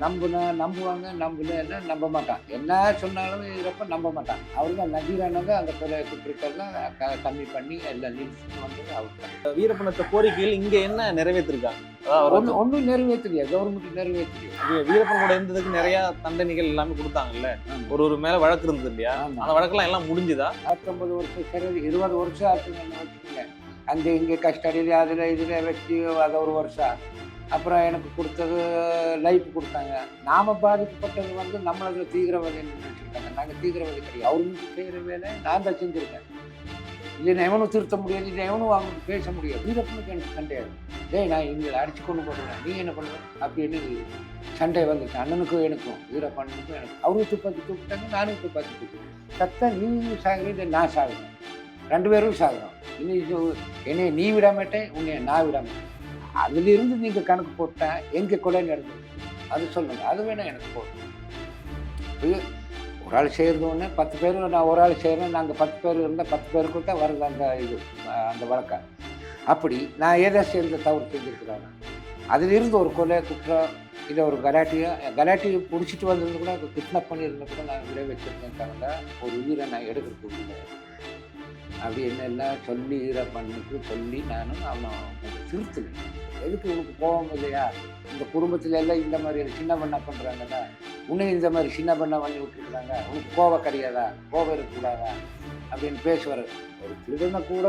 நம்புனா நம்புவாங்க நம்பலன்னா நம்ப மாட்டான். என்ன சொன்னாலும் இருப்ப நம்ப மாட்டான். அவர் தான் நகீரானவங்க அந்த கொலை குற்றத்தெல்லாம் க- கம்மி பண்ணி எல்லாம் நிறுத்தி வந்தது அவர் தான். வீரப்பனத்த கோரிக்கைகள் இங்க என்ன நிறைவேற்றிருக்காங்க? ஒன்றும் ஒன்றும் நிறைவேற்றலையா? கவர்மெண்ட் நிறைவேற்றலையா? வீ- வீரப்பன் கூட இருந்ததுக்கு நிறைய தண்டனைகள் எல்லாமே கொடுத்தாங்கல்ல. ஒரு ஒரு மேல வழக்கு இருந்தது இல்லையா? அந்த வழக்கெல்லாம் எல்லாம் முடிஞ்சுதா? பத்தொன்பது வருஷம் சரி இருபது வருஷம் ஆச்சுன்னு வச்சுக்கோங்க. அங்கே இங்கே கஸ்டடியில் அதில் இதில் வச்சு அதை ஒரு வருஷம் அப்புறம் எனக்கு கொடுத்தது லைஃப் கொடுத்தாங்க. நாம் பாதிக்கப்பட்டது வந்து நம்மளது தீவிரவாதின்னு நினச்சிருக்காங்க. நாங்கள் தீவிரவாதி கிடையாது. அவருக்கு செய்கிற வேலை நான் தான் செஞ்சுருக்கேன். இல்லைன்னா எவனும் திருத்த முடியாது இல்லை எவனும் அவங்களுக்கு பேச முடியாது. வீரப்பனுக்கு எனக்கு சண்டையாது டேய் நான் இவங்களை அடிச்சு கொண்டு போடுறேன் நீ என்ன பண்ணுவ? அப்படின்னு சண்டை வந்துச்சு. அண்ணனுக்கும் எனக்கும் வீரப்பண்ணனுக்கும் எனக்கு அவரும் துப்பாக்கி தூக்கிட்டாங்க நானும் துப்பாக்கி தூக்கிட்டேன். சத்தா நீ சாகிறீங்க நான் சாகுறேன்? ரெண்டு பேரும் சாகுறோம். இனி என்னை நீ விடாமட்டேன் உன்னை நான் விடாமட்டேன் அதிலிருந்து நீங்கள் கணக்கு போட்டேன் எங்கே கொலை நடந்தது? அது சொல்லுங்க. அது வேணா எனக்கு போதும். இது ஒரு ஆள் செய்கிறது பத்து பேர் நான் ஒரு ஆள் செய்கிறேன் நாங்கள் பத்து பேர் இருந்தால் பத்து பேருக்கு தான் வருது அந்த இது அந்த வழக்கம் அப்படி நான் ஏதோ சேர்ந்த தவறு செஞ்சுருக்கிறாங்க அதிலிருந்து ஒரு கொலை குற்றம் இல்லை ஒரு கலாட்டியை கலாட்டி பிடிச்சிட்டு வந்திருந்து கூட கிட்னாப் பண்ணியிருந்தா கூட நான் விட வச்சுருந்தேன் தவிர ஒரு உயிரை நான் எடுக்கிறது இல்லை. அப்படி என்னெல்லாம் சொல்லி ஈர பண்ணிட்டு சொல்லி நானும் அவனை கொஞ்சம் திருத்தினேன். எதுக்கு உனக்கு கோபம் இல்லையா? இந்த குடும்பத்துல எல்லாம் இந்த மாதிரி சின்ன பண்ண பண்ணுறாங்கல்ல உன்னை இந்த மாதிரி சின்ன பண்ண பண்ணி விட்டுருக்குறாங்க. உனக்கு கோபம் கிடையாதா? கோபம் இருக்கக்கூடாதா? அப்படின்னு பேசுவார். ஒரு திருடனை கூட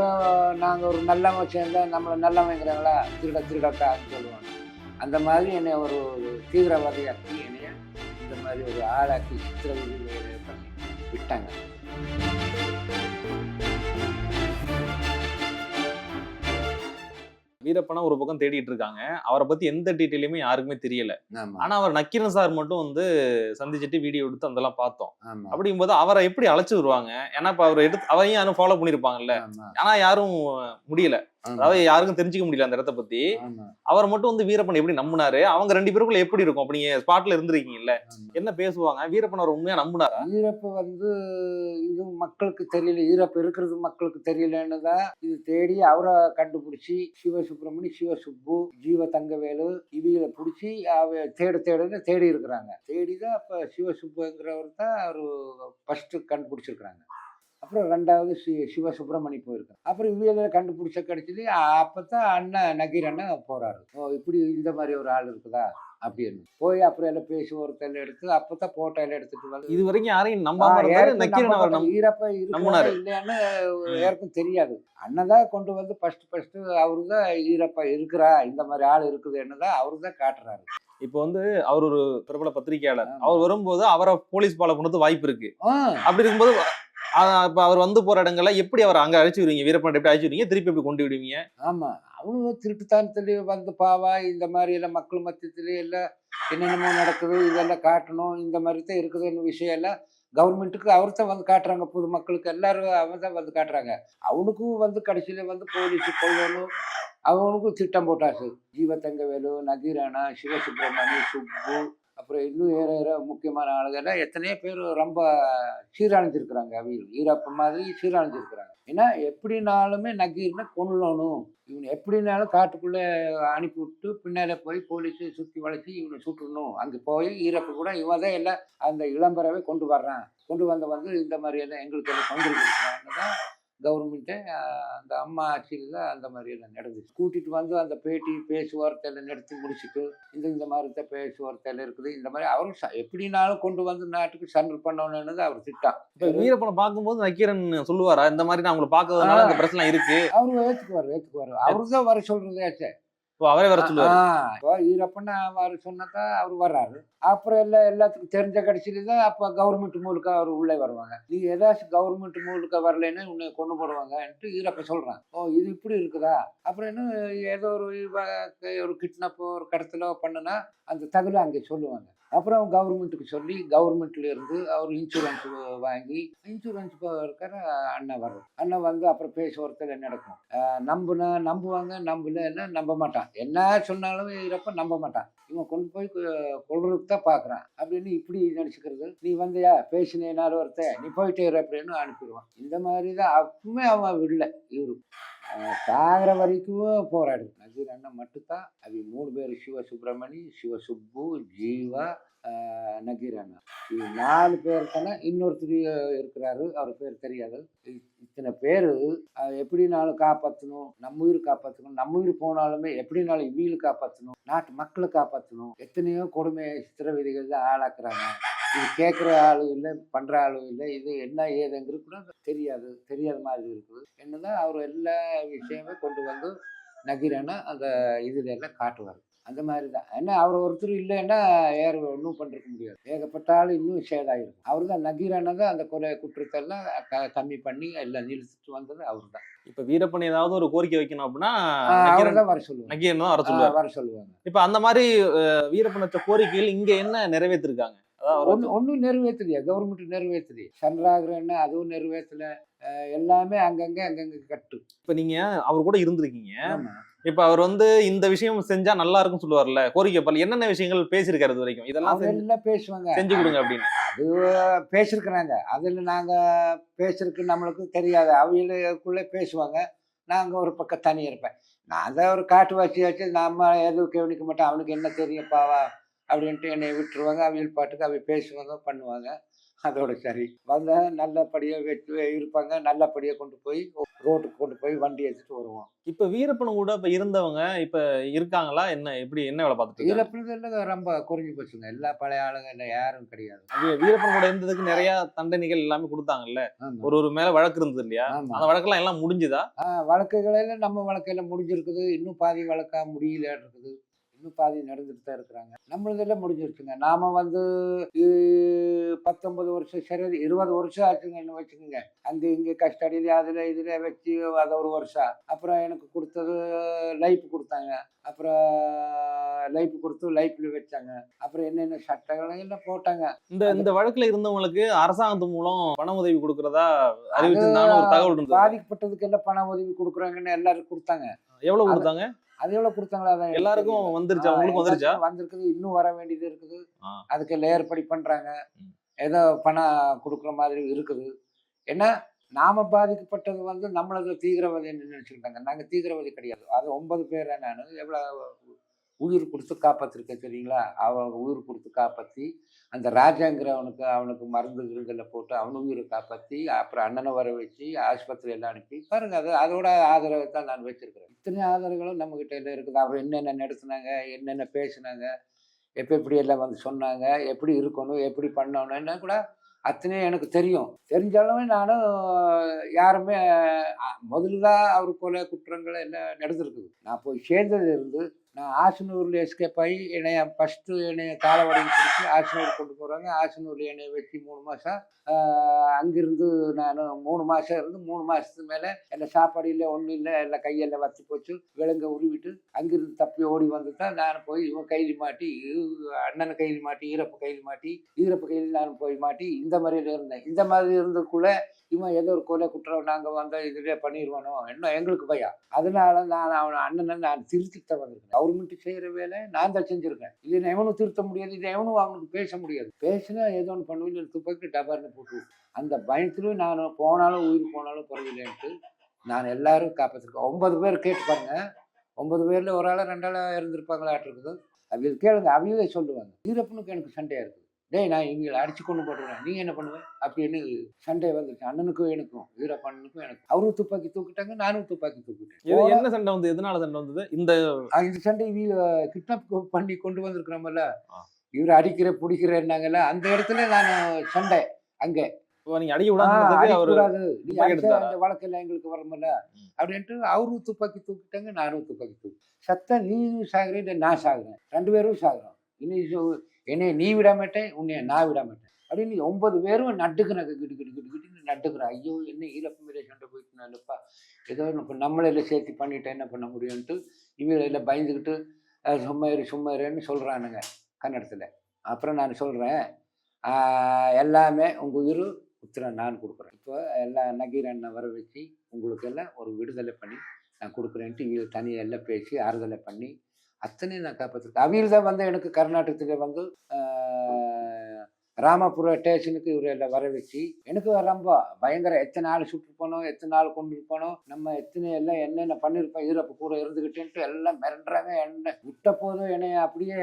நாங்கள் ஒரு நல்லவன் சேர்ந்தா நம்மளை நல்லவங்கிறாங்களா திருட திருடக்கான்னு சொல்லுவாங்க. அந்த மாதிரி என்னை ஒரு தீவிரவாதியாக்கி என்னைய இந்த மாதிரி ஒரு ஆளாக்கி சித்திரவதை பண்ணி விட்டாங்க. வீரப்பனை ஒரு பக்கம் தேடிட்டு இருக்காங்க. அவரை பத்தி எந்த டீட்டெயிலுமே யாருக்குமே தெரியல. ஆனா அவர் நக்கீரன் சார் மட்டும் வந்து சந்திச்சுட்டு வீடியோ எடுத்து அதெல்லாம் பார்த்தோம். ஆமாம் அப்படிங்கும்போது அவரை எப்படி அழைச்சு வருவாங்க ஏன்னா இப்ப அவர் எடுத்து அவரையும் யாரும் ஃபாலோ பண்ணிருப்பாங்கல்ல. ஆனா யாரும் முடியல. அதாவது யாருக்கும் தெரிஞ்சுக்க முடியல அந்த இடத்த பத்தி. அவர் மட்டும் வந்து வீரப்பன் எப்படி நம்பினாரு? அவங்க ரெண்டு பேருக்குள்ள எப்படி இருக்கும்? அப்ப நீங்க ஸ்பாட்ல இருந்திருக்கீங்கல்ல. என்ன பேசுவாங்க? வீரப்பன் அவர் உண்மையா நம்பினாரா? ஈரப்பு வந்து இது மக்களுக்கு தெரியல. ஈரப்பு இருக்கிறது மக்களுக்கு தெரியலன்னு தான் இது தேடி அவரை கண்டுபிடிச்சி சிவசுப்பிரமணி சிவசுப்பு ஜீவ தங்கவேலு இவங்களை பிடிச்சி அவ தேட தேடுன்னு தேடி இருக்கிறாங்க. தேடி தான் அப்போ சிவசுப்புங்கிறவர் தான் அவர் ஃபஸ்ட்டு கண்டுபிடிச்சிருக்கிறாங்க. அப்புறம் ரெண்டாவது சி சிவ சுப்பிரமணி போயிருக்காங்க அப்புறம் இவியல கண்டுபிடிச்ச கிடைச்சது அப்போ தான் அண்ணன் நகீர் அண்ணன் போகிறாரு ஓ இப்படி இந்த மாதிரி ஒரு ஆள் இருக்குதா? அப்படின்னு. போய் அப்புறம் எல்லாம் பேசி ஒருத்தர் எடுத்து அப்போ தான் ஃபோட்டோ எல்லாம் எடுத்துட்டு வந்து இது வரைக்கும் யாரையும் நம்பாம நம்ப ஈரப்ப. இருக்கிறதா இல்லையான்னு யாருக்கும் தெரியாது. அண்ணன் தான் கொண்டு வந்து ஃபர்ஸ்ட் ஃபர்ஸ்ட் அவரு தான் ஈரப்ப இருக்கிறா இந்த மாதிரி ஆள் இருக்குதுன்னு தான் அவரு தான் காட்டுறாரு. இப்போ வந்து அவர் ஒரு பிரபல பத்திரிகையாளர். அவர் வரும்போது அவரை போலீஸ் ஃபாலோ பண்ணது வாய்ப்பு இருக்கு. அப்படி இருக்கும்போது இப்போ அவர் வந்து போற இடங்கள்ல எப்படி அவர் அங்க அழைச்சி விடுவீங்க? வீரப்பன் எப்படி அழைச்சி விடுவீங்க? திருப்பி எப்படி கொண்டு விடுவீங்க? ஆமா. அவனுங்க திருட்டுத்தனத்துலேயே வந்து பாவா இந்த மாதிரி எல்லாம் மக்கள் மத்தியத்துல எல்லாம் என்னென்னமோ நடக்குது இதெல்லாம் காட்டணும் இந்த மாதிரி தான் இருக்குதுன்னு விஷயம் எல்லாம் கவர்மெண்ட்டுக்கு அவர் தான் வந்து காட்டுறாங்க. பொது மக்களுக்கு எல்லாரும் அவன் தான் வந்து காட்டுறாங்க. அவனுக்கும் வந்து கடைசியில் வந்து போலீஸ் கொள்ளணும். அவனுக்கும் திட்டம் போட்டாச்சு. ஜீவத்தங்கவேலு நகீரானா சிவசுப்ரமணி சுப்பு அப்புறம் இன்னும் ஏற ஏற முக்கியமான ஆளுகள்லாம் எத்தனையோ பேர் ரொம்ப சீரழிஞ்சிருக்கிறாங்க அவங்க ஈரப்ப மாதிரி சீரழிஞ்சிருக்கிறாங்க. ஏன்னா எப்படினாலுமே நகீர்னா கொல்லணும். இவனை எப்படினாலும் காட்டுக்குள்ளே அனுப்பி விட்டு போய் போலீஸு சுற்றி வளைச்சி இவனை சுட்டுடணும். அங்கே போய் ஈரப்பு கூட இவன் தான் எல்லாம் அந்த இளம்பரவை கொண்டு வர்றான். கொண்டு வந்த வந்து இந்த மாதிரி எல்லாம் எங்களுக்கு எல்லாம் கொண்டு கொடுக்குறாங்க தான் கவர்மெண்ட்டே அந்த அம்மா ஆட்சியில் தான் அந்த மாதிரி எல்லாம் நடந்துச்சு. கூட்டிகிட்டு வந்து அந்த பேட்டி பேச்சுவார்த்தையில் நடத்தி முடிச்சுட்டு இந்த இந்த மாதிரி தான் பேச்சுவார்த்தையில் இருக்குது இந்த மாதிரி அவரும் எப்படினாலும் கொண்டு வந்து நாட்டுக்கு சண்டர் பண்ணணும்னு அவர் திட்டம். இப்ப வீரப்பனை பார்க்கும்போது நக்கீரன் சொல்லுவாரா இந்த மாதிரி நான் உங்களை பார்க்கறதுனால இந்த பிரச்சனை இருக்கு? அவரு ஏற்றுக்குவார் ஏற்றுக்குவார் அவரு தான் வர சொல்கிறதே இப்போ அவரே வர சொல்லுவாரு. ஈரப்பண்ண அவர் சொன்னாக்கா அவர் வர்றாரு. அப்புறம் எல்லாம் எல்லாத்துக்கும் தெரிஞ்ச கடைசியில தான் அப்போ கவர்மெண்ட் மூலுக்கு அவர் உள்ளே வருவாங்க. நீ ஏதாச்சும் கவர்மெண்ட் மூலுக்கு வரலைன்னு உன்னை கொண்டு போடுவாங்கன்ட்டு ஈரப்ப சொல்றான். ஓ இது இப்படி இருக்குதா? அப்புறம் இன்னும் ஏதோ ஒரு ஒரு கிட்னாப் ஒரு கடத்தலோ பண்ணுனா அந்த தகவலை அங்கே சொல்லுவாங்க. அப்புறம் கவர்மெண்ட்டுக்கு சொல்லி கவர்மெண்ட்ல இருந்து அவர் இன்சூரன்ஸ் வாங்கி இன்சூரன்ஸ் இருக்கிற அண்ணன் வரும் அண்ணன் வந்து அப்புறம் பேச்சுவார்த்தையில் நடக்கும்? நம்புனா நம்புவாங்க நம்பலன்னா நம்ப மாட்டான். என்ன சொன்னாலும் இருப்ப நம்ப மாட்டான். இவன் கொண்டு போய் கொள்றதுக்கு தான் பார்க்குறான் அப்படின்னு இப்படி நினச்சிக்கிறது நீ வந்தியா? பேசினேனாலும் ஒருத்த நீ போயிட்டே இரு அப்படின்னு அனுப்பிடுவான். இந்த மாதிரி தான் அப்பவுமே அவன் விடல இவரு. சாகிற வரைக்கும் போராடு நசீர் அண்ணன் மட்டும்தான் அது மூணு பேர் சிவ சுப்பிரமணி சிவ சுப்பு ஜீவா அஹ் நகீர் அண்ணா. இது நாலு பேர் தானே இன்னொருத்தர் இருக்கிறாரு அவர் பேர் தெரியாது. இத்தனை பேர் எப்படினாலும் காப்பாற்றணும் நம்ம உயிர் காப்பாற்றணும் நம்ம உயிர் போனாலுமே எப்படினாலும் இவியில் காப்பாற்றணும் நாட்டு மக்களை காப்பாற்றணும் எத்தனையோ கொடுமை சித்திரவதைகள் ஆளாக்குறாங்க. இது கேட்குற ஆளும் இல்லை பண்ணுற ஆளும் இல்லை இது என்ன ஏதுங்கிறது கூட தெரியாது தெரியாத மாதிரி இருக்குது. என்னதான் அவர் எல்லா விஷயமே கொண்டு வந்து நகீரனா அந்த இதுல எல்லாம் காட்டுவார். அந்த மாதிரி தான் ஏன்னா அவர் ஒருத்தர் இல்லைன்னா யார் ஒன்றும் பண்ணிருக்க முடியாது. ஏகப்பட்ட ஆள் இன்னும் சேதாயிருக்கும் அவர் தான் நகீரனா தான் அந்த கொலை குற்றத்தெல்லாம் க- கம்மி பண்ணி எல்லாம் நிறுத்திட்டு வந்தது அவர் தான் இப்ப வீரப்பன் ஏதாவது ஒரு கோரிக்கை வைக்கணும் அப்படின்னா அவர் தான் வர சொல்லுவாங்க நக்கீரன் தான் வர ஆ, சொல்லுவார். வர சொல்லுவாங்க. இப்ப அந்த மாதிரி வீரப்பன் வச்ச கோரிக்கைகள் இங்க என்ன நிறைவேற்றிருக்காங்க? அவர் ஒன்றும் நிறைவேற்றலையா? கவர்மெண்ட் நிறைவேற்றலையே. சன்ராகிறன்னு அதுவும் நிறைவேற்றல. எல்லாமே அங்கங்கே அங்கங்கே கட்டு. இப்ப நீங்க அவர் கூட இருந்திருக்கீங்க. இப்ப அவர் வந்து இந்த விஷயம் செஞ்சா நல்லா இருக்கும்னு சொல்லுவார்ல கோரிக்கை பல என்னென்ன விஷயங்கள் பேசியிருக்காரு இது வரைக்கும்? இதெல்லாம் எல்லாம் பேசுவாங்க. செஞ்சு கொடுங்க அப்படின்னு. அது பேசியிருக்கிறாங்க. அதில் நாங்கள் பேசுறதுக்கு நம்மளுக்கு தெரியாது. அவங்களுக்குள்ளே பேசுவாங்க. நாங்கள் ஒரு பக்கம் தனி இருப்பேன் நான் தான் ஒரு காட்டுவாசியாச்சு. நம்ம எதுவும் கவனிக்க மாட்டோம். அவனுக்கு என்ன தெரியும்? பாவா அப்படின்ட்டு என்னை விட்டுருவாங்க. அவங்க பாட்டுக்கு அவங்க பேசுவாங்க பண்ணுவாங்க. அதோட சரி. வந்த நல்லபடியாக வச்சு இருப்பாங்க. நல்லபடியாக கொண்டு போய் ரோட்டுக்கு கொண்டு போய் வண்டி எடுத்துட்டு வருவோம். இப்ப வீரப்பன் கூட இப்ப இருந்தவங்க இப்ப இருக்காங்களா? என்ன எப்படி என்ன வேலை பார்த்துட்டு இருக்காங்க? இதில் ரொம்ப குறைஞ்சி போச்சுங்க. எல்லா பழைய ஆளுங்க இல்லை யாரும் கிடையாது. வீரப்பன் கூட இருந்ததுக்கு நிறைய தண்டனைகள் எல்லாமே கொடுத்தாங்கல்ல? ஒரு ஒரு மேல வழக்கு இருந்தது இல்லையா? அந்த வழக்கெல்லாம் எல்லாம் முடிஞ்சுதா? வழக்குகளில் நம்ம வழக்கையில் முடிஞ்சிருக்குது. இன்னும் பாதி வழக்கா முடியல இருக்குது இன்னும் பாதி நடந்துட்டு தான் இருக்கிறாங்க. நம்மளதெல்லாம் முடிஞ்சிருச்சுங்க நாம வந்து பத்தொன்பது வருஷம் சரி இருபது வருஷம் ஆச்சுங்கன்னு வச்சுக்கோங்க. அங்கே இங்கே கஸ்டடியில் அதில் இதில் வச்சு அது ஒரு வருஷம். அப்புறம் எனக்கு கொடுத்தது லைஃப் கொடுத்தாங்க. அப்புறம் லைஃப் கொடுத்து லைஃப்ல வச்சாங்க. அப்புறம் என்னென்ன சட்டங்களை எல்லாம் போட்டாங்க. இந்த இந்த வழக்குல இருந்தவங்களுக்கு அரசாங்கத்து மூலம் பண உதவி கொடுக்கறதா அறிவிச்சிருந்தான்னு ஒரு தகவல் பாதிக்கப்பட்டதுக்கு எல்லாம் பண உதவி கொடுக்குறாங்கன்னு எல்லாரும் கொடுத்தாங்க. எவ்வளவு கொடுத்தாங்க? அது எவ்வளவு கொடுத்தாங்களா அதான் எல்லாருக்கும். வந்துருச்சா? உங்களுக்கு வந்துருச்சா? வந்திருக்குது. இன்னும் வர வேண்டியது இருக்குது. அதுக்கு ஏற்பாடு பண்றாங்க. ம். ஏதோ பணம் கொடுக்குற மாதிரி இருக்குது. ஏன்னா நாம பாதிக்கப்பட்டது வந்து நம்மளது தீவிரவாதி நினைச்சுக்கிட்டாங்க. நாங்க தீவிரவாதி கிடையாது. அது ஒன்பது பேரை நான்? எவ்வளவு உயிர் கொடுத்து காப்பாற்றிருக்கேன் சரிங்களா அவன் உயிர் கொடுத்து காப்பாற்றி அந்த ராஜாங்கிறவனுக்கு அவனுக்கு மருந்து கிருந்தில் போட்டு அவனு உயிரை காப்பாற்றி அப்புறம் அண்ணனை வர வச்சு ஆஸ்பத்திரி எல்லாம் அனுப்பி பாருங்க அது அதோட ஆதரவை தான் நான் வச்சிருக்கிறேன் இத்தனை ஆதரவுகளும் நம்மக்கிட்ட கிட்ட எல்லாம் இருக்குது. அவர் என்னென்ன நடத்துனாங்க என்னென்ன பேசுனாங்க எப்போ எப்படி எல்லாம் வந்து சொன்னாங்க எப்படி இருக்கணும் எப்படி பண்ணணும்னு கூட அத்தனையும் எனக்கு தெரியும். தெரிஞ்சாலுமே நானும் யாருமே முதல்ல அவர் கொலை குற்றங்கள் எல்லாம் நடந்திருக்குது. நான் போய் சேர்ந்ததுலேருந்து நான் ஆசனூரில் எஸ்கேப் ஆகி என்னைய ஃபஸ்ட்டு என்னைய காலவடையில் பிடிச்சி ஆசனூர் கொண்டு போகிறாங்க ஆசனூரில் என்னைய வச்சு மூணு மாதம் அங்கிருந்து நான் மூணு மாதம் இருந்து மூணு மாதத்துக்கு மேலே எல்லாம் சாப்பாடு இல்லை ஒன்றும் இல்லை எல்லாம் கையெல்லாம் வத்தி போச்சு. விலங்க உருவிட்டு அங்கிருந்து தப்பி ஓடி வந்து தான் நான் போய் இவன் கையில் மாட்டி அண்ணன் அண்ணனை கையில் மாட்டி ஈரப்பு கையில் மாட்டி ஈரப்பு கையில் நான் போய் மாட்டி இந்த மாதிரியில இருந்தேன். இந்த மாதிரி இருந்ததுக்குள்ளே இவன் ஏதோ ஒரு கொலை குற்றம் நாங்கள் வந்தால் இதுலேயே பண்ணிடுவானோ என்ன எங்களுக்கு பயம். அதனால நான் அவன் அண்ணனை நான் திருத்திட்டு தான் வந்திருக்கேன். கவர்மெண்ட் செய்கிற வேலை நான் தான் செஞ்சுருக்கேன். இல்லைன்னா எவனும் திருத்த முடியாது இது எவனும் அவனுக்கு பேச முடியாது. பேசினா ஏதோ ஒன்று பண்ணுவேன் துப்பாக்கி டபார்னு போட்டு அந்த பயத்திலும் நான் போனாலும் உயிர் போனாலும் பரவாயில்லைன்ட்டு நான் எல்லாரும் காப்பாற்றிருக்கேன் ஒன்பது பேர் கேட்டு பாருங்க. ஒன்பது பேரில் ஒரு ஆளாக ரெண்டு ஆளா இருந்திருப்பாங்களாட்டு இருக்குது? அவங்க கேளுங்க அவங்களே சொல்லுவாங்க. ஈரப்பனுக்கு எனக்கு சண்டையாக இருக்குது. டேய் நான் இவங்களை அடிச்சு கொண்டு போட்டுருவேன் நீங்க என்ன பண்ணுவேன் அப்படின்னு சண்டை வந்துருச்சு. அண்ணனுக்கும் எனக்கும் வீரப்பண்ணனுக்கும் எனக்கும். அவரும் துப்பாக்கி தூக்கிட்டாங்க நானும் துப்பாக்கி தூக்கிட்டேன். என்ன சண்டை வந்து எதனால சண்டை வந்தது? இந்த இந்த சண்டை கிட்னாப் பண்ணி கொண்டு வந்திருக்கிறோம்ல. இவர் அடிக்கிற பிடிக்கிறேன்னாங்கல்ல? அந்த இடத்துல நான் சண்டை. அங்கே. நீங்க அடிக்க ஆ, விடாததுக்கு அவரு அடிக்கக்கூடாது. நீ துப்பாக்கி அடிச்சா எடுத்தாரா? அந்த எங்களுக்கு வரும்ல ம். அப்படின்ட்டு அவரும் துப்பாக்கி தூக்கிட்டாங்க நானும் துப்பாக்கி தூக்கி சத்த நீ சாகுறேன் நான் சாகுறேன். ரெண்டு பேரும் சாகுறோம். இனி என்னைய நீ விடமாட்டேன் உன்னைய நான் விடமாட்டேன் அப்படின்னு ஒன்பது பேரும் நட்டுக்கிறாங்க கிட்டு கிட்டு கிட்டு கிட்டு நட்டுக்கிறான் ஐயோ என்ன ஈழப்பு மேலே சண்டை போயிட்டுனாலப்பா ஏதோ இப்போ நம்மளே இல்லை சேர்த்து பண்ணிட்டேன் என்ன பண்ண முடியும்ன்ட்டு இவங்க எல்லாம் பயந்துக்கிட்டு சும்மா இரு சும்மா இருன்னு சொல்கிறானுங்க கன்னடத்தில். அப்புறம் நான் சொல்கிறேன் எல்லாமே உங்கள் உயிர் உத்தரம் நான் கொடுக்குறேன். இப்போ எல்லா நகீர் அண்ணன் வர வச்சு உங்களுக்கு எல்லாம் ஒரு விடுதலை பண்ணி நான் கொடுக்குறேன்ட்டு இவங்க தனியாக எல்லாம் பேசி ஆறுதலை பண்ணி அத்தனையும் நான் காப்பாற்றிருக்கேன் அவியில் தான் வந்து எனக்கு கர்நாடகத்தில் வந்து ராமபுர ஸ்டேஷனுக்கு இவர் எல்லாம் வர வச்சு எனக்கு ரொம்ப பயங்கர எத்தனை நாள் சுட்டு போனோம் எத்தனை நாள் கொண்டு போனோம் நம்ம எத்தனை எல்லாம் என்னென்ன பண்ணியிருப்போம் ஈரப்பு கூட இருந்துக்கிட்டேன்ட்டு எல்லாம் மிரண்டுறாங்க என்ன விட்ட போதும் என்னை அப்படியே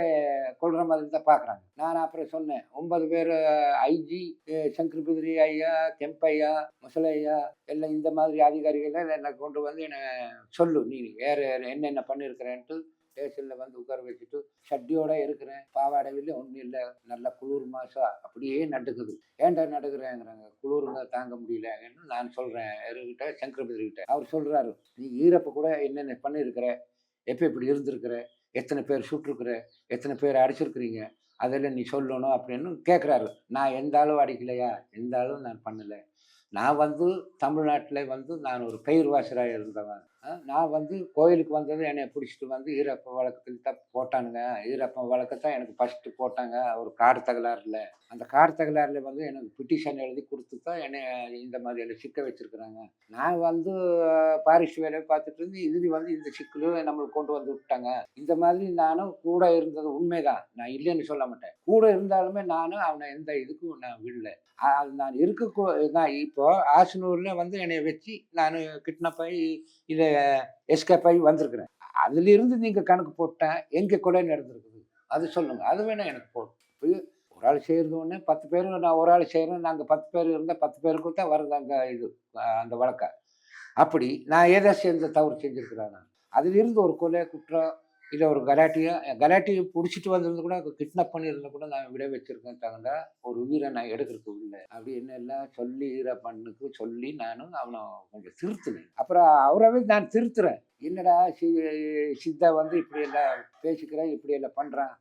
கொள்ற மாதிரி தான் பார்க்குறாங்க. நான் அப்புறம் சொன்னேன் ஒன்பது பேர் ஐஜி சங்கர்பிதிரி ஐயா கெம்பையா முசலையா எல்லாம் இந்த மாதிரி அதிகாரிகள் என்னை கொண்டு வந்து என்னை சொல்லு நீ வேறு என்னென்ன பண்ணியிருக்கிறேன்ட்டு ஸ்டேஷனில் வந்து உட்கார வச்சுட்டு சட்டியோட இருக்கிறேன் பாவாடையில் ஒன்றும் இல்லை. நல்ல குளிர் மாசம் அப்படியே நடுக்குது ஏன்டா நடுக்கிறேங்கிறாங்க குளிருங்க தாங்க முடியலன்னு நான் சொல்கிறேன் இருக்கிட்ட சங்கரபதிகிட்ட அவர் சொல்கிறாரு நீ ஈரப்ப கூட என்னென்ன பண்ணியிருக்கிற எப்போ இப்படி இருந்திருக்கிற? எத்தனை பேர் சுட்டிருக்கிற? எத்தனை பேர் அடிச்சிருக்கிறீங்க? அதெல்லாம் நீ சொல்லணும் அப்படின்னு கேட்குறாரு நான் எந்த அளவு அடிக்கலையா? எந்த அளவு நான் பண்ணலை. நான் வந்து தமிழ்நாட்டில் வந்து நான் ஒரு பயிர் வாசராக இருந்தவன். நான் வந்து கோயிலுக்கு வந்தது என்னை பிடிச்சிட்டு வந்து ஈரப்ப வழக்கத்தில் தான் போட்டானுங்க. ஈரப்ப வழக்கத்தான் எனக்கு ஃபஸ்ட்டு போட்டாங்க. ஒரு காடு தகராறில். அந்த கார் தகராறில் வந்து எனக்கு பிட்டிஷன் எழுதி கொடுத்து தான் என்னை இந்த மாதிரி எல்லாம் சிக்க வச்சுருக்குறாங்க. நான் வந்து பாரிஷ் வேலையை பார்த்துட்டு இருந்து இதுல வந்து இந்த சிக்கலு நம்மளுக்கு கொண்டு வந்து விட்டாங்க. இந்த மாதிரி நானும் கூட இருந்தது உண்மைதான். நான் இல்லைன்னு சொல்ல மாட்டேன். கூட இருந்தாலுமே நானும் அவனை எந்த இதுக்கும் நான் விடல. அது நான் இருக்க கூ- நான் இப்போ ஆசனூரில் வந்து என்னை வச்சு நான் கிட்னாப் ஆகி இதை எஸ்கேப் ஆகி வந்திருக்கிறேன். அதுலேருந்து நீங்கள் கணக்கு போட்டேன் எங்கே கொலை நடந்திருக்குது? அது சொல்லுங்கள் அது வேணால் எனக்கு போட்டு ஒரு ஆள் செய்யறது பத்து பேரும் நான் ஒரு ஆள் செய்கிறேன் நாங்கள் பத்து பேர் இருந்தால் பத்து பேருக்கு தான் வருது அந்த இது அந்த வழக்கை. அப்படி நான் ஏதோ சேர்ந்த தவறு செஞ்சுருக்கிறேன் நான். அதில் இருந்து ஒரு கொலை குற்றம் இல்லை ஒரு கலாட்டியை கலாட்டியை பிடிச்சிட்டு வந்திருந்து கூட கிட்னப் பண்ணியிருந்தா கூட நான் விட வச்சுருக்கேன் தகுந்த ஒரு உயிரை நான் எடுக்கிறதுக்கு இல்லை அப்படி என்ன எல்லாம் சொல்லி ஈரப்பண்ணுக்கு சொல்லி நானும் அவனை கொஞ்சம் திருத்துனேன். அப்புறம் அவரவே நான் திருத்துறேன். என்னடா சி சித்தா வந்து இப்படி எல்லாம் பேசிக்கிறேன் இப்படி எல்லாம் பண்ணுறான்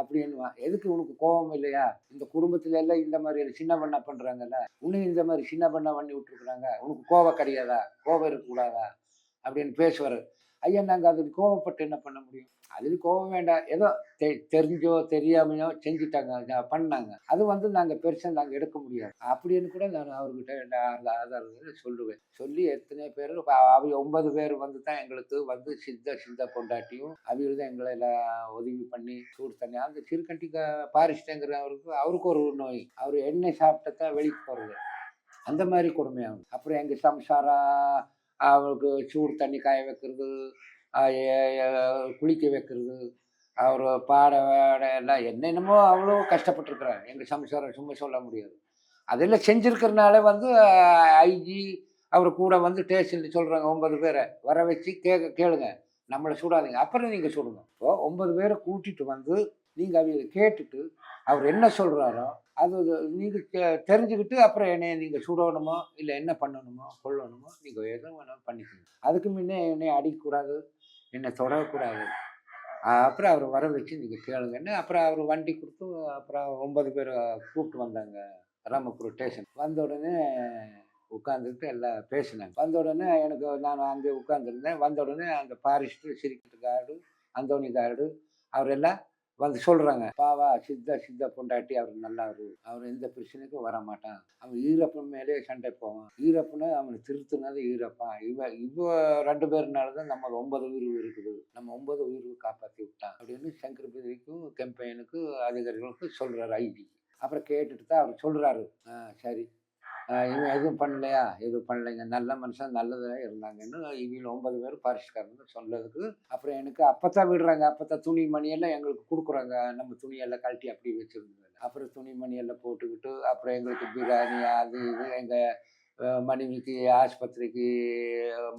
அப்படின்னுவான் எதுக்கு உனக்கு கோபம் இல்லையா? இந்த குடும்பத்துல எல்லாம் இந்த மாதிரி சின்ன பண்ண பண்றாங்கல்ல? உன்னையும் இந்த மாதிரி சின்ன பண்ண பண்ணி விட்டுருக்குறாங்க. உனக்கு கோபம் கிடையாதா? கோபம் இருக்கக்கூடாதா? அப்படின்னு பேசுவார். ஐயா நாங்கள் அதுக்கு கோவப்பட்டு என்ன பண்ண முடியும்? அதில் கோபம் வேண்டாம் ஏதோ தெ தெரிஞ்சோ தெரியாமையோ செஞ்சுட்டாங்க. பண்ணாங்க. அது வந்து நாங்கள் பெருசாக நாங்கள் எடுக்க முடியாது. அப்படின்னு கூட நான் அவர்கிட்ட அந்த ஆதாரங்களை சொல்லுவேன். சொல்லி எத்தனை பேர் அவங்க ஒன்பது பேர் வந்து தான் எங்களுக்கு வந்து சித்த சித்த கொண்டாட்டியும் அவங்க தான் எங்களை எல்லாம் உதவி பண்ணி சூடு தண்ணி. அந்த சிறுகண்டி பாரிஸ்டங்கிறவருக்கு அவருக்கு ஒரு நோய். அவர் எண்ணெய் சாப்பிட்டதான் வெளிக்கு போகிறது அந்த மாதிரி கொடுமையாகும். அப்புறம் எங்கள் சம்சாரம் அவருக்கு சூடு தண்ணி காய வைக்கிறது குளிக்க வைக்கிறது அவர் பாட வாட எல்லாம் என்னென்னமோ அவ்வளோ கஷ்டப்பட்டுருக்குறாரு. எங்கள் சம்சாரம் சும்மா சொல்ல முடியாது. அதெல்லாம் செஞ்சுருக்கிறனால வந்து ஐஜி அவர் கூட வந்து ஸ்டேஷனில் சொல்கிறாங்க ஒன்பது பேரை வர வச்சு கேட்க கேளுங்க. நம்மளை சுடாதீங்க. அப்புறம் நீங்கள் சுடுங்க. இப்போ ஒன்பது பேரை கூட்டிகிட்டு வந்து நீங்கள் அவங்க கேட்டுட்டு அவர் என்ன சொல்கிறாரோ அது நீங்கள் தெரிஞ்சுக்கிட்டு அப்புறம் என்னையை நீங்கள் சுடணுமோ இல்லை என்ன பண்ணணுமோ கொள்ளணுமோ நீங்கள் எதுவும் வேணாலும் பண்ணிக்கணும் அதுக்கு முன்னே என்னை அடிக்கக்கூடாது. என்னை தொடரக்கூடாது அப்புறம் அவர் வர வச்சு நீங்கள் கேளுங்கன்னு அப்புறம் அவர் வண்டி கொடுத்து அப்புறம் ஒன்பது பேர் கூப்பிட்டு வந்தாங்க. ராமபுரம் ஸ்டேஷன் வந்த உடனே உட்காந்துட்டு எல்லாம் பேசினாங்க. வந்த உடனே எனக்கு நான் அங்கே உட்காந்துருந்தேன் வந்த உடனே அந்த பாரிஸ்ட் சிரிக்கிட்டு கார்டு அந்தோனி கார்டு அவரெல்லாம் வந்து சொல்கிறாங்க பாவா சித்தா சித்தா பொண்டாட்டி அவர் நல்லா அவர் எந்த பிரச்சனைக்கும் வர மாட்டான் அவன் ஈரப்பன் மேலே சண்டை போவான். ஈரப்பனை அவனை திருத்தினது ஈரப்பான் இவ இவ ரெண்டு பேர்னால தான் நம்ம ஒன்பது உயிர் இருக்குது. நம்ம ஒன்பது உயிர் காப்பாற்றி விட்டான். அப்படின்னு சங்கர் பிதிரிக்கும் அதிகாரிகளுக்கும் சொல்கிறாரு ஐடி. அப்புறம் கேட்டுட்டு தான் அவர் சொல்கிறாரு சரி. இவன் எதுவும் பண்ணலையா? எதுவும் பண்ணலைங்க. நல்ல மனுஷன் நல்லதாக இருந்தாங்கன்னு இவங்க ஒன்பது பேர் பரிஷ்காரம்னு சொன்னதுக்கு அப்புறம் எனக்கு அப்பத்தான் விடுறாங்க. அப்பத்தான் துணி மணியெல்லாம் எங்களுக்கு கொடுக்குறாங்க. நம்ம துணியெல்லாம் கழட்டி அப்படி வச்சுருந்தது அப்புறம் துணி மணியெல்லாம் போட்டுக்கிட்டு அப்புறம் எங்களுக்கு பிரியாணி அது இது. எங்கள் மனைவிக்கு ஆஸ்பத்திரிக்கு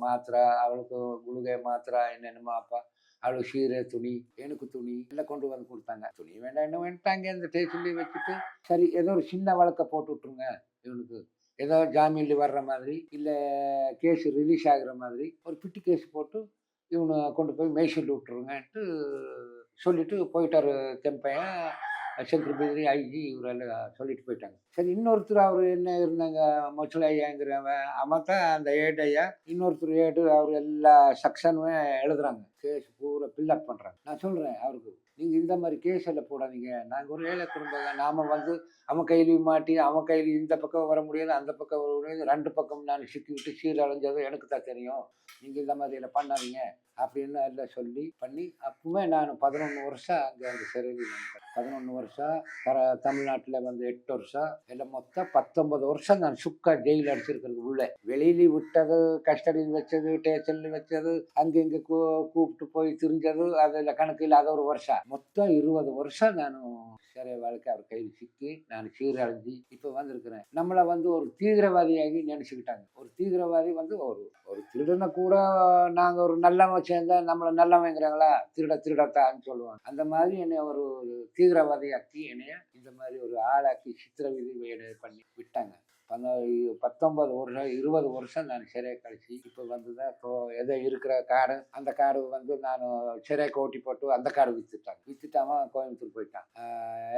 மாத்திரை அவளுக்கு குளுகை மாத்திரை என்னென்னமோ அப்பா அவளுக்கு சீரை துணி எனக்கு துணி எல்லாம் கொண்டு வந்து கொடுத்தாங்க. துணி வேண்டாம் என்ன வேண்டாங்க இந்த டேஸ்ட்லேயே வச்சுட்டு சரி ஏதோ ஒரு சின்ன வழக்கை போட்டு விட்ருங்க இவனுக்கு. ஏதோ ஜாமீனில் வர்ற மாதிரி இல்லை கேஸ் ரிலீஸ் ஆகிற மாதிரி ஒரு பிட்டு கேஸ் போட்டு இவனை கொண்டு போய் மேய்ச்சல் விட்டுருங்கன்ட்டு சொல்லிவிட்டு போயிட்டார் தெம்பையன் சங்கர் பிதிரி ஐஜி இவரெல்லாம் சொல்லிட்டு போயிட்டாங்க. சரி இன்னொருத்தர் அவர் என்ன இருந்தாங்க? மொச்சல் ஐயாங்கிறவன் அவன் தான் அந்த ஏட் ஐயா. இன்னொருத்தர் ஏட்டு அவர் எல்லா செக்ஷனுமே எழுதுறாங்க. கேஸ் பூரா பில்லப் பண்ணுறாங்க நான் சொல்கிறேன் அவருக்கு. நீங்கள் இந்த மாதிரி கேஸ் எல்லாம் போடாதீங்க. நாங்கள் ஒரு ஏழை குடும்பம் நாம் வந்து அவன் கையிலையும் மாட்டி அவன் கையிலையும் இந்த பக்கம் வர முடியாது அந்த பக்கம் வர முடியாது ரெண்டு பக்கம் நான் சிக்கி விட்டு சீரழிஞ்சதும் எனக்கு தான் தெரியும். நீங்கள் இந்த மாதிரி எல்லாம் பண்ணாதீங்க. அப்படின்னு எல்லாம் சொல்லி பண்ணி அப்பவுமே நான் பதினொன்று வருஷம் அங்கே அந்த சிறையில் பதினொன்று வருஷம் தமிழ்நாட்டில் வந்து எட்டு வருஷம் எல்லாம் மொத்தம் பத்தொன்பது வருஷம் நான் சுக்கா ஜெயில் அடிச்சிருக்கிறது உள்ளே. வெளியில விட்டது கஸ்டடியில் வச்சது ஸ்டேஷனில் வச்சது அங்கே இங்கே கூ கூப்பிட்டு போய் திரிஞ்சது அதில் கணக்கு இல்லாத ஒரு வருஷம். மொத்தம் இருபது வருஷம் நான் சிறை வாழ்க்கை அவர் கையில் சிக்கி நான் சீரழிஞ்சு இப்போ வந்திருக்கிறேன். நம்மளை வந்து ஒரு தீவிரவாதியாகி நினச்சிக்கிட்டாங்க. ஒரு தீவிரவாதி வந்து ஒரு ஒரு திருடனை கூட நாங்கள் ஒரு நல்லவன் சேர்ந்தா நம்மளை நல்லவங்கிறாங்களா திருட திருடத்தான்னு சொல்லுவாங்க. அந்த மாதிரி என்னை ஒரு ஒரு தீவிரவாதியாக்கி என்னைய இந்த மாதிரி ஒரு ஆளாக்கி சித்திரவிதி வேலை பண்ணி விட்டாங்க. பத்தொன்பது வருஷம் இருபது வருஷம் நான் சிறை கழிச்சு இப்போ வந்து தான் இப்போ எதோ இருக்கிற காடு அந்த காடு வந்து நான் சிறை கோட்டி போட்டு அந்த காடு வித்துட்டாங்க. வித்துட்டாம கோயம்புத்தூர் போயிட்டான்.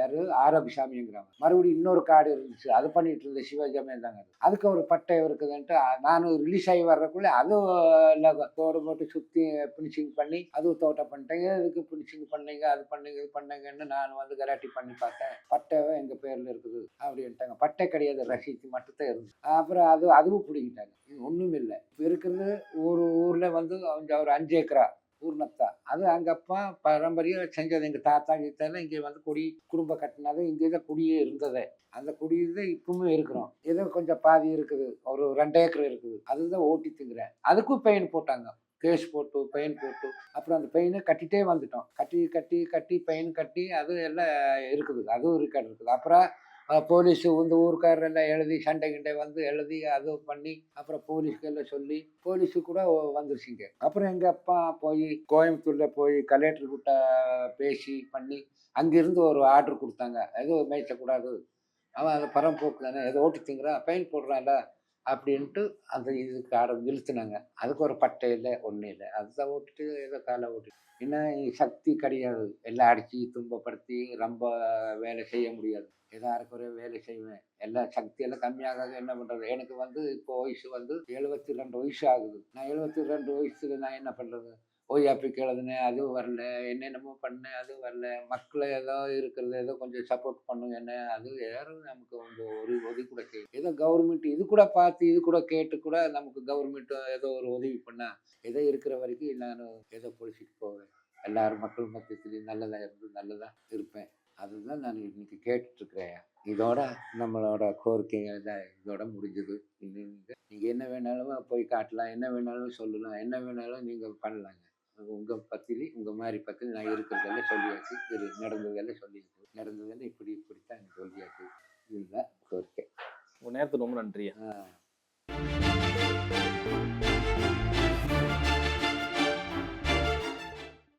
யாரு? ஆரோபிசாமிங்கிறாங்க மறுபடியும் இன்னொரு காடு இருந்துச்சு. அது பண்ணிட்டு இருந்த சிவஜமே தாங்க அதுக்கு ஒரு பட்டை இருக்குதுன்ட்டு நானும் ரிலீஸ் ஆகி வர்றதுக்குள்ளே அதுவும் தோடு போட்டு சுற்றி பினிஷிங் பண்ணி அதுவும் தோட்டம் பண்ணிட்டேங்க இதுக்கு பினிஷிங் பண்ணீங்க? அது பண்ணுங்க இது பண்ணுங்கன்னு நான் வந்து கராட்டி பண்ணி பார்த்தேன். பட்டைவே எங்கள் பேரில் இருக்குது அப்படின்ட்டாங்க. பட்டை கிடையாது ரசீது மட்டும்தான் இருந்தது. அப்புறம் அது அதுவும் பிடிக்கிட்டாங்க இது ஒன்றும் இல்லை. இப்போ இருக்கிறது ஒரு ஊரில் வந்து கொஞ்சம் ஒரு அஞ்சு ஏக்கரா பூர்ணத்தா. அது அங்க அப்பா பரம்பரையாக செஞ்சது. எங்கள் தாத்தா கீத்தாலாம் இங்கே வந்து குடி குடும்பம் கட்டினது. இங்கே தான் குடியே இருந்ததே. அந்த குடி தான் இப்பவுமே இருக்கிறோம். ஏதோ கொஞ்சம் பாதி இருக்குது. ஒரு ரெண்டு ஏக்கர் இருக்குது. அதுதான் ஓட்டி திங்குறேன். அதுக்கும் பெயின் போட்டாங்க. கேஸ் போட்டு பெயின் போட்டு. அப்புறம் அந்த பெயினை கட்டிகிட்டே வந்துட்டோம். கட்டி கட்டி கட்டி பெயின் கட்டி அது எல்லாம் இருக்குது. அதுவும் ரெக்கார்டு இருக்குது. அப்புறம் போலீஸு இந்த ஊருக்காரர் எல்லாம் எழுதி சண்டை கிண்டை வந்து எழுதி அது பண்ணி அப்புறம் போலீஸ்க்கெல்லாம் சொல்லி போலீஸு கூட வந்துருச்சுங்க. அப்புறம் எங்கள் அப்பா போய் கோயம்புத்தூரில் போய் கலெக்டர் கிட்ட பேசி பண்ணி அங்கேருந்து ஒரு ஆர்டர் கொடுத்தாங்க. எதுவும் மேய்ச்சக்கூடாது. அவன் அதை பரம்போக்கு தானே ஏதோ ஓட்டு திங்குறான் பெயின் போடுறான்ல. அப்படின்ட்டு அந்த இதுக்கு ஆட நிறுத்தினாங்க அதுக்கு ஒரு பட்டை இல்லை ஒன்றும் இல்லை. அதுதான் ஓட்டிட்டு ஏதோ காலை ஓட்டு என்ன சக்தி கிடையாது. எல்லாம் அடித்து துன்பப்படுத்தி ரொம்ப வேலை செய்ய முடியாது. ஏதாவது ஒரு வேலை செய்வேன். எல்லா சக்தியெல்லாம் கம்மியாக என்ன பண்ணுறது எனக்கு வந்து இப்போ வயசு வந்து எழுபத்தி ரெண்டு வயசு ஆகுது. நான் எழுபத்தி ரெண்டு வயசுக்கு நான் என்ன பண்ணுறது ஓய்ஆபிக்கு எழுதுனேன் அதுவும் வரல. என்னென்னமோ பண்ணேன். அதுவும் வரல. மக்களை ஏதோ இருக்கிறது ஏதோ கொஞ்சம் சப்போர்ட் பண்ணுங்க என்ன அது யாரும் நமக்கு கொஞ்சம் ஒரு உதவி கூட கே ஏதோ கவர்மெண்ட் இது கூட பார்த்து இது கூட கேட்டு கூட நமக்கு கவர்மெண்ட் ஏதோ ஒரு உதவி பண்ணா ஏதோ இருக்கிற வரைக்கும் நான் ஏதோ பொழிச்சிட்டு போவேன். எல்லாரும் மக்கள் மத்தியத்துலேயும் நல்லதாக இருந்து நல்லதாக இருப்பேன். அதுதான் நான் இன்னைக்கு கேட்டுட்ருக்கிறேன். இதோட நம்மளோட கோரிக்கைகள் தான் இதோட முடிஞ்சது. நீங்கள் நீங்கள் என்ன வேணாலும் போய் காட்டலாம். என்ன வேணாலும் சொல்லலாம். என்ன வேணாலும் நீங்கள் பண்ணலாங்க. உங்கள் பத்திரி உங்கள் மாதிரி பத்திரி நான் இருக்கிறதெல்லாம் சொல்லியாச்சு. இது நடந்ததெல்லாம் சொல்லியாச்சு. நடந்ததெல்லாம் இப்படி இப்படித்தான் சொல்லியாச்சு. இதுதான் கோரிக்கை உங்க நேரத்துக்கு ரொம்ப நன்றி ஆ.